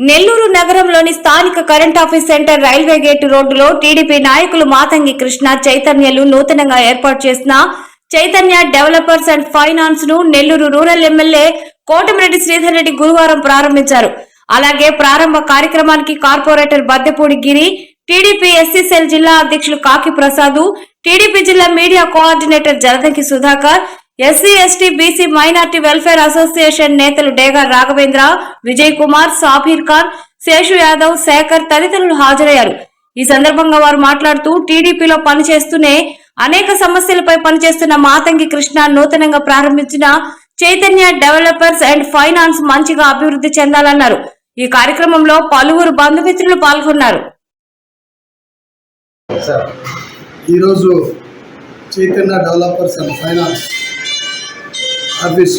నెల్లూరు నగరంలోని స్థానిక current office centre railway gate రోడ్డులో టీడీపీ నాయకులు మాతంగి కృష్ణ చైతన్యలు నూతనంగా ఏర్పాటు చేసిన చైతన్య డెవలపర్స్ అండ్ ఫైనాన్స్ను నెల్లూరు రూరల్ ఎమ్మెల్యే కోటమిరెడ్డి శ్రీధర్ రెడ్డి గురువారం ప్రారంభించారు. అలాగే ప్రారంభ కార్యక్రమానికి corporator Baddepudi Giri TDP SC cell జిల్లా అధ్యక్షులు కాకి ప్రసాద్ టీడీపీ జిల్లా media coordinator Jaladanki Sudhakar SC ST BC minority welfare association నేతలు డేగా రాఘవేంద్ర విజయ్ కుమార్ సాబీర్ ఖాన్ శేషు యాదవ్ శేఖర్ తదితరులు హాజరయ్యారు. ఈ సందర్భంగా వారు మాట్లాడుతూ టీడీపీలో పనిచేస్తూనే అనేక సమస్యలపై పనిచేస్తున్న మాతంగి కృష్ణ నూతనంగా ప్రారంభించిన చైతన్య డెవలపర్స్ అండ్ ఫైనాన్స్ మంచిగా అభివృద్ధి చెందాలన్నారు. ఈ కార్యక్రమంలో పలువురు బంధుమిత్రులు పాల్గొన్నారు. ఈరోజు Chaitanya Developers and Finance office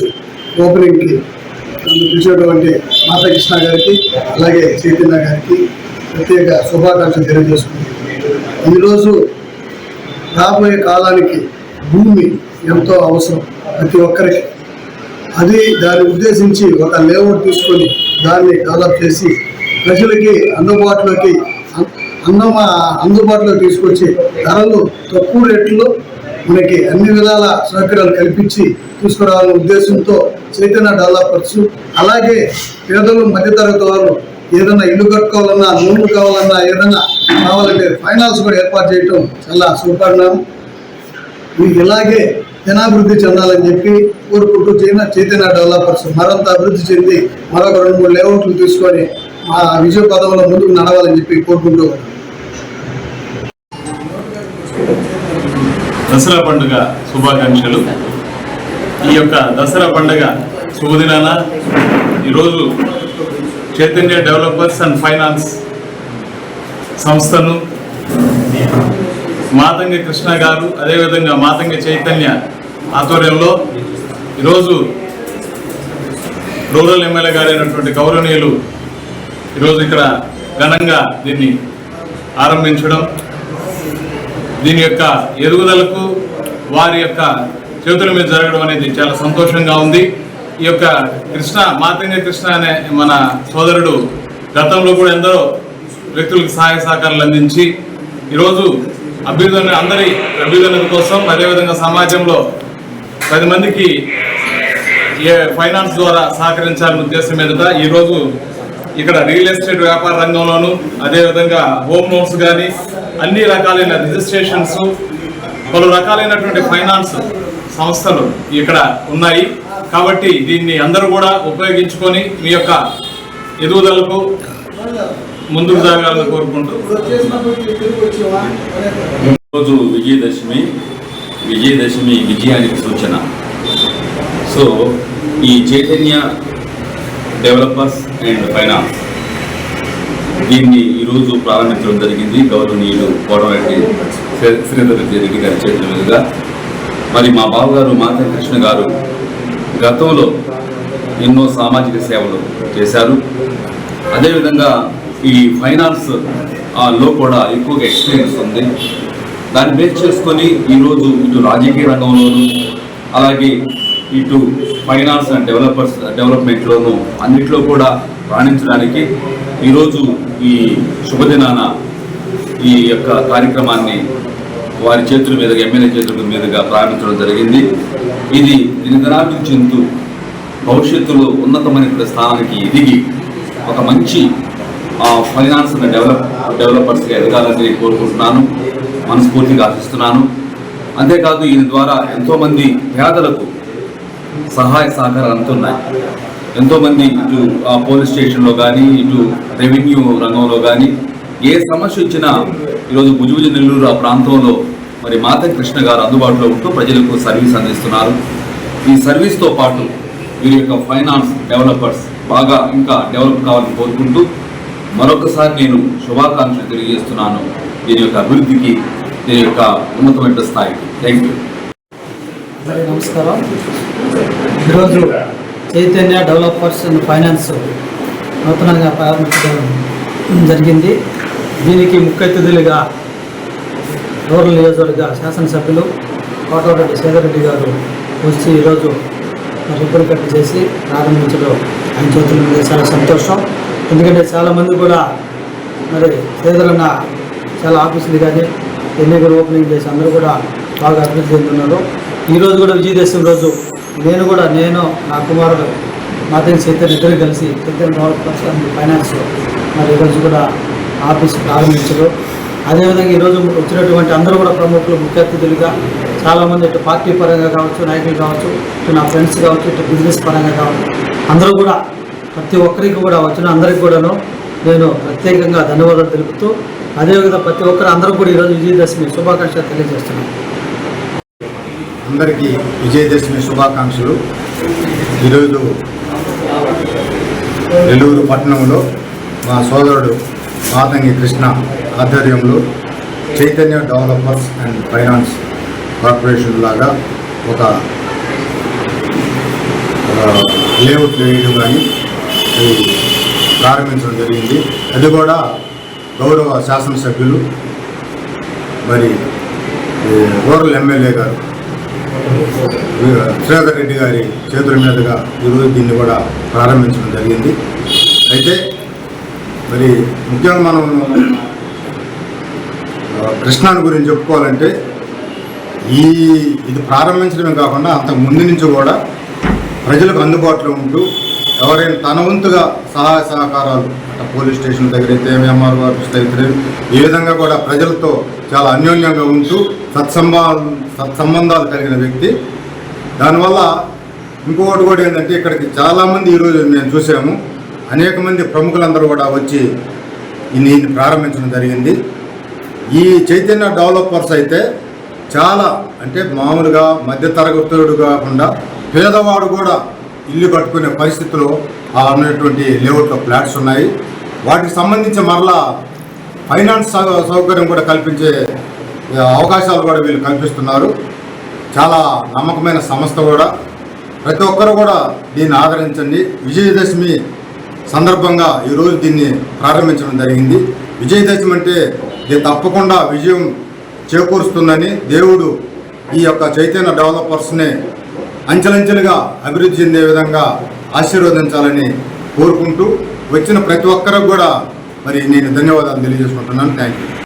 ఓపెనింగ్కి నన్ను పిలిచినటువంటి మాతాకృష్ణ గారికి అలాగే చైతన్య గారికి ప్రత్యేక శుభాకాంక్షలు తెలియజేసుకుంది ఈరోజు రాబోయే కాలానికి భూమి ఎంతో అవసరం ప్రతి ఒక్కరికి. అది దాన్ని ఉద్దేశించి ఒక లేఅవుట్ తీసుకొని దాన్ని డెవలప్ చేసి ప్రజలకి అందుబాటులోకి అన్నమా అన్నం అందుబాటులో తీసుకొచ్చి ధరలు తక్కువ రేట్లో మనకి అన్ని విధాల సౌకర్యాలు కల్పించి తీసుకురావాలనే ఉద్దేశంతో చైతన్య డెవలపర్స్ అలాగే పేదలు మధ్యతరగతి వారు ఏదైనా ఇల్లు కట్టుకోవాలన్నా లోన్లు కావాలన్నా ఏదైనా కావాలంటే ఫైనాన్స్ కూడా ఏర్పాటు చేయటం చాలా సుపరిణామం మీకు ఇలాగే జనాభివృద్ధి చెందాలని చెప్పి కోరుకుంటూ చైనా చైతన్య డెవలపర్స్. మరింత అభివృద్ధి చెంది మరొక రెండు మూడు లేఅవుట్లు తీసుకొని మా విజయ పదవుల ముందుకు నడవాలని చెప్పి కోరుకుంటూ దసరా పండుగ శుభాకాంక్షలు. ఈ యొక్క దసరా పండుగ శుభదినాన ఈరోజు చైతన్య డెవలపర్స్ అండ్ ఫైనాన్స్ సంస్థను మాతంగ కృష్ణ గారు అదేవిధంగా మాతంగ చైతన్య ఆధ్వర్యంలో ఈరోజు రూరల్ ఎమ్మెల్యే గారైనటువంటి గౌరవనీయులు ఈరోజు ఇక్కడ ఘనంగా దీన్ని ఆరంభించడం దీని యొక్క ఎదుగుదలకు వారి యొక్క చేతుల మీద జరగడం అనేది చాలా సంతోషంగా ఉంది. ఈ యొక్క కృష్ణ మాతంగ కృష్ణ అనే మన సోదరుడు గతంలో కూడా ఎందరో వ్యక్తులకు సహాయ సహకారాలు అందించి ఈరోజు అభ్యుదన అందరి అభ్యుదన కోసం అదేవిధంగా సమాజంలో పది మందికి ఏ ఫైనాన్స్ ద్వారా సహకరించాలనే ఉద్దేశం మీదట ఈరోజు ఇక్కడ రియల్ ఎస్టేట్ వ్యాపార రంగంలోను అదేవిధంగా హోమ్ లోన్స్ కానీ అన్ని రకాలైన రిజిస్ట్రేషన్స్ పలు రకాలైనటువంటి ఫైనాన్స్ సంస్థలు ఇక్కడ ఉన్నాయి. కాబట్టి దీన్ని అందరూ కూడా ఉపయోగించుకొని మీ యొక్క ఎదుగుదలకు ముందుకు సాగాలని కోరుకుంటూ. రోజు విజయదశమి విజయదశమి విజయానికి సూచన. సో ఈ చైతన్య డెవలపర్స్ అండ్ ఫైనాన్స్. దీన్ని ఈరోజు ప్రారంభించడం జరిగింది. గౌరవనీయులు కోటరెడ్డి శ్రీధర్ రెడ్డి గారి చేతుల మీదుగా. మరి మా బావగారు మాతా కృష్ణ గారు గతంలో ఎన్నో సామాజిక సేవలు చేశారు. అదేవిధంగా ఈ ఫైనాన్స్లో కూడా ఎక్కువగా ఎక్స్పీరియన్స్ ఉంది. దాన్ని బేస్ చేసుకొని ఈరోజు ఇటు రాజకీయ రంగంలోను అలాగే ఇటు ఫైనాన్స్ అండ్ డెవలపర్స్ డెవలప్మెంట్లోనూ అన్నిట్లో కూడా రాణించడానికి ఈరోజు ఈ శుభదినాన ఈ యొక్క కార్యక్రమాన్ని వారి చేతుల మీదుగా ఎమ్మెల్యే చేతుల మీదుగా ప్రారంభించడం జరిగింది. ఇది నిరంతరాభివృద్ధి చెందుతూ భవిష్యత్తులో ఉన్నతమైన స్థానానికి ఎదిగి ఒక మంచి ఆ, ఫైనాన్స్ డెవలప్ డెవలపర్స్గా ఎదగాలని కోరుకుంటున్నాను మనస్ఫూర్తిగా ఆశిస్తున్నాను. అంతేకాదు దీని ద్వారా ఎంతోమంది పేదలకు సహాయ సహకారాలు అందుతున్నాయి. ఎంతోమంది ఇటు ఆ, పోలీస్ స్టేషన్లో కానీ ఇటు రెవెన్యూ రంగంలో కానీ ఏ సమస్య వచ్చినా ఈరోజు భుజభుజ నెల్లూరు ఆ ప్రాంతంలో మరి మాత కృష్ణ గారు అందుబాటులో ఉంటూ ప్రజలకు సర్వీస్ అందిస్తున్నారు. ఈ సర్వీస్తో పాటు వీరి యొక్క ఫైనాన్స్ డెవలపర్స్ బాగా ఇంకా డెవలప్ కావాలని కోరుకుంటూ మరొకసారి నేను శుభాకాంక్షలు తెలియజేస్తున్నాను. దీని యొక్క అభివృద్ధికి దీని యొక్క ఉన్నతమైన స్థాయికి. Thank you. అందరికీ నమస్కారం. ఈరోజు చైతన్య డెవలపర్స్ అండ్ ఫైనాన్స్ నూతనంగా ప్రారంభించడం జరిగింది. దీనికి ముఖ్య అతిథులుగా రూరల్ నియోజకవర్గ శాసనసభ్యులు కోటవరెడ్డి శ్రీధర్రెడ్డి గారు వచ్చి ఈరోజు రిబ్బన్ కట్ చేసి ప్రారంభించడం ఆయన చేతుల మీద చాలా సంతోషం. ఎందుకంటే చాలామంది కూడా మరి పేదలన్న చాలా ఆఫీసులు కానీ ఎన్ని ఓపెనింగ్ చేసి అందరూ కూడా బాగా అభివృద్ధి చెందుతున్నారు. ఈరోజు కూడా విజయదశమి రోజు నేను కూడా నేను నా కుమారుడు మాతకి చైతన్య ఇద్దరు కలిసి చైతన్య డెవలపర్స్ ఫైనాన్స్ మరి ఈరోజు కూడా ఆఫీస్ ప్రారంభించారు. అదేవిధంగా ఈరోజు వచ్చినటువంటి అందరూ కూడా ప్రముఖులు ముఖ్య అతిథులుగా చాలామంది ఇటు పార్టీ పరంగా కావచ్చు నాయకులు కావచ్చు ఇటు నా ఫ్రెండ్స్ కావచ్చు ఇటు బిజినెస్ పరంగా కావచ్చు అందరూ కూడా ప్రతి ఒక్కరికి కూడా వచ్చిన అందరికి కూడాను నేను ప్రత్యేకంగా ధన్యవాదాలు తెలుపుతూ అదేవిధంగా ప్రతి ఒక్కరు అందరూ కూడా ఈరోజు విజయదశమి శుభాకాంక్షలు తెలియజేస్తున్నాను. అందరికీ విజయదశమి శుభాకాంక్షలు. ఈరోజు నెల్లూరు పట్టణంలో మా సోదరుడు మాతంగి కృష్ణ ఆధ్వర్యంలో Chaitanya Developers and Finance corporation లాగా ఒక లేఅవుట్ వేయడం కానీ ప్రారంభించడం జరిగింది. అది కూడా గౌరవ శాసనసభ్యులు మరి రూరల్ ఎమ్మెల్యే గారు శ్రీధర్ రెడ్డి గారి చేతుల మీదుగా ఈరోజు దీన్ని కూడా ప్రారంభించడం జరిగింది. అయితే మరి ముఖ్యంగా మనం కృష్ణాని గురించి చెప్పుకోవాలంటే ఈ ఇది ప్రారంభించడమే కాకుండా అంతకు ముందు నుంచి కూడా ప్రజలకు అందుబాటులో ఉంటూ ఎవరైనా తన వంతుగా సహాయ సహకారాలు అంటే పోలీస్ స్టేషన్ దగ్గర అయితే ఎంఆర్ఓ ఆఫీస్ దగ్గర ఈ విధంగా కూడా ప్రజలతో చాలా అన్యోన్యంగా ఉంటూ సత్సంభావం సత్సంబంధాలు కలిగిన వ్యక్తి. దానివల్ల ఇంకొకటి కూడా ఏంటంటే ఇక్కడికి చాలామంది ఈరోజు మేము చూసాము. అనేక మంది ప్రముఖులందరూ కూడా వచ్చి దీన్ని ప్రారంభించడం జరిగింది. ఈ చైతన్య డెవలపర్స్ అయితే చాలా అంటే మామూలుగా మధ్యతరగతుడు కాకుండా పేదవాడు కూడా ఇల్లు కట్టుకునే పరిస్థితిలో ఆ ఉన్నటువంటి లేఅవుట్లో ఫ్లాట్స్ ఉన్నాయి. వాటికి సంబంధించి మరలా ఫైనాన్స్ సౌకర్యం కూడా కల్పించే అవకాశాలు కూడా వీళ్ళు కల్పిస్తున్నారు. చాలా నమ్మకమైన సంస్థ కూడా. ప్రతి ఒక్కరు కూడా దీన్ని ఆదరించండి. విజయదశమి సందర్భంగా ఈరోజు దీన్ని ప్రారంభించడం జరిగింది. విజయదశమి అంటే ఇది తప్పకుండా విజయం చేకూరుస్తుందని దేవుడు ఈ యొక్క చైతన్య డెవలపర్స్ని అంచెలంచెలుగా అభివృద్ధి చెందే విధంగా ఆశీర్వదించాలని కోరుకుంటూ వచ్చిన ప్రతి ఒక్కరికి కూడా మరి నేను ధన్యవాదాలు తెలియజేసుకుంటున్నాను. Thank you